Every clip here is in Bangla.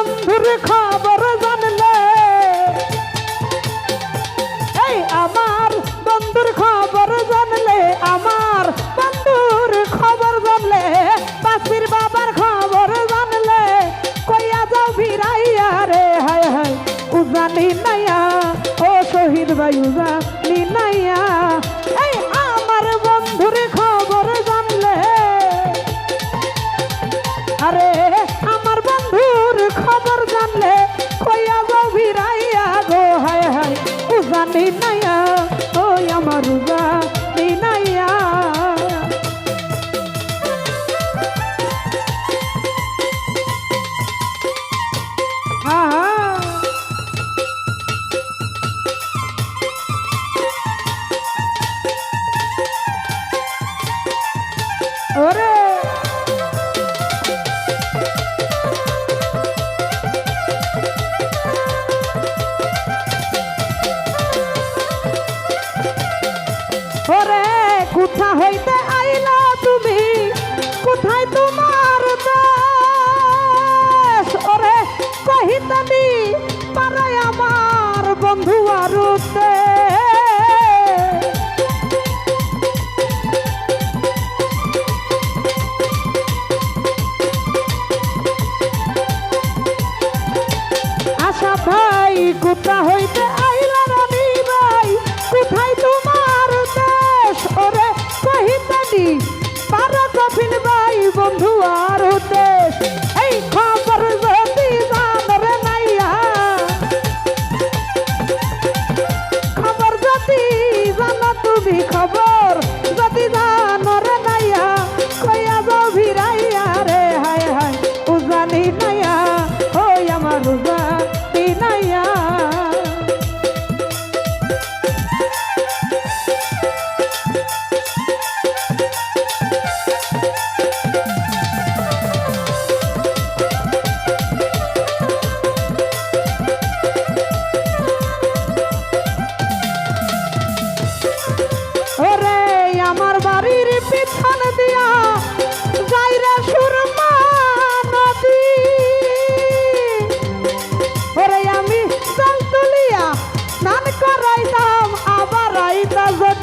বন্ধুর খবর জানলে। এই আমার বন্ধুর খবর জানলে, আমার বন্ধুর খবর জানলে বাসির বাবার খবর জানলে। কইয়া যাও ভিড়াইয়া রে, হায় হায়, উজানি নাইয়া, ও শহীদ ভাই, উজানি নাইয়া। 啊啊 বাটি পাড়ায় আমার বন্ধু আরুতে। আশা ভাই কোথা হইতে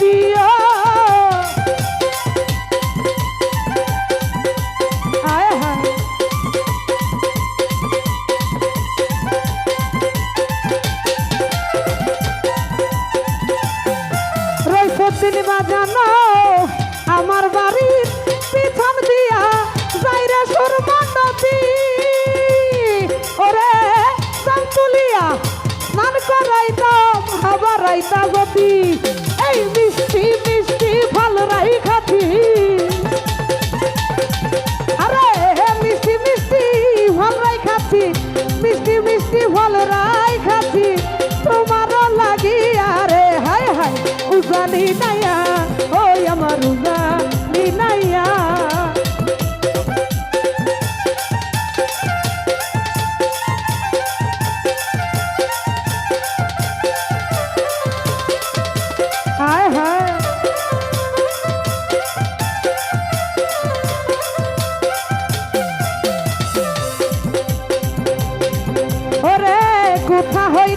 Bye. রাইতা গতি। এই মিষ্টি মিষ্টি ভালো রাইখা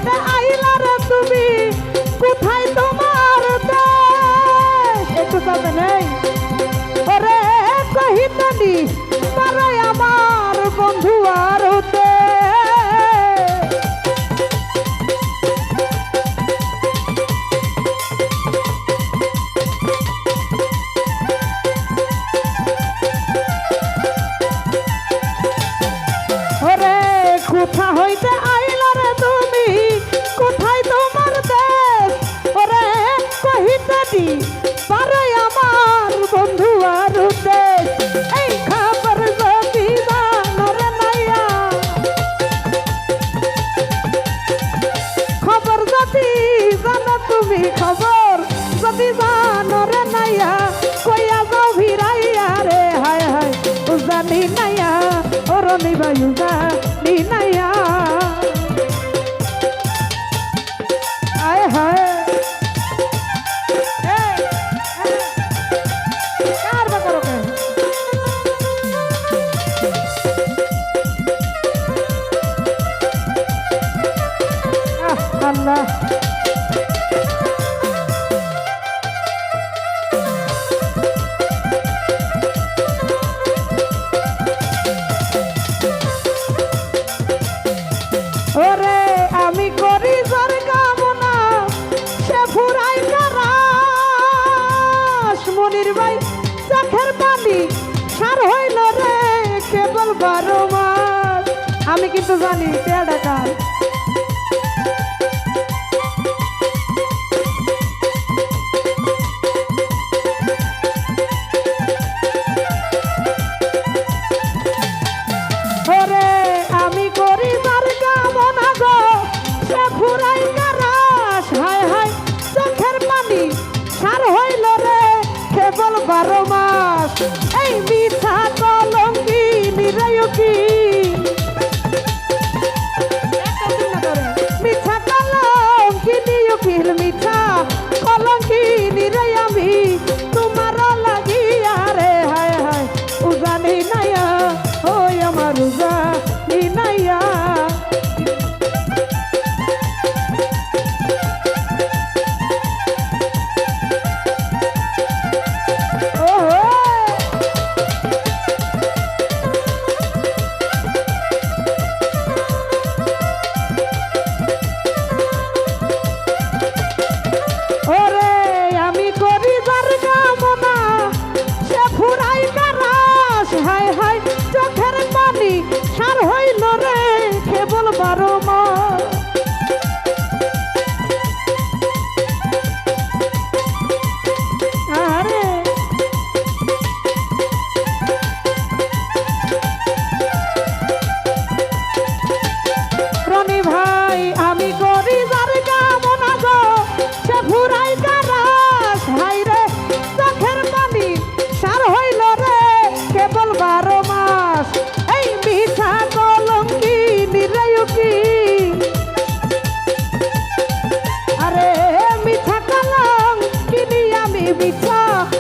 থেকে আইলা রে তুমি? কোথায় তোমার দেশ একটু যাবে নেই। যাবি খবর। যদি জানরে নাইয়া কইয়া যাবি রাইয়া রে, হায় হায় উজানি নাইয়া ওরনি বায়ু জানি নাইয়া বারো মাস। আমি কিন্তু জানি টেডাকার মিঠা কলঙ্কি নিরায়া you talk.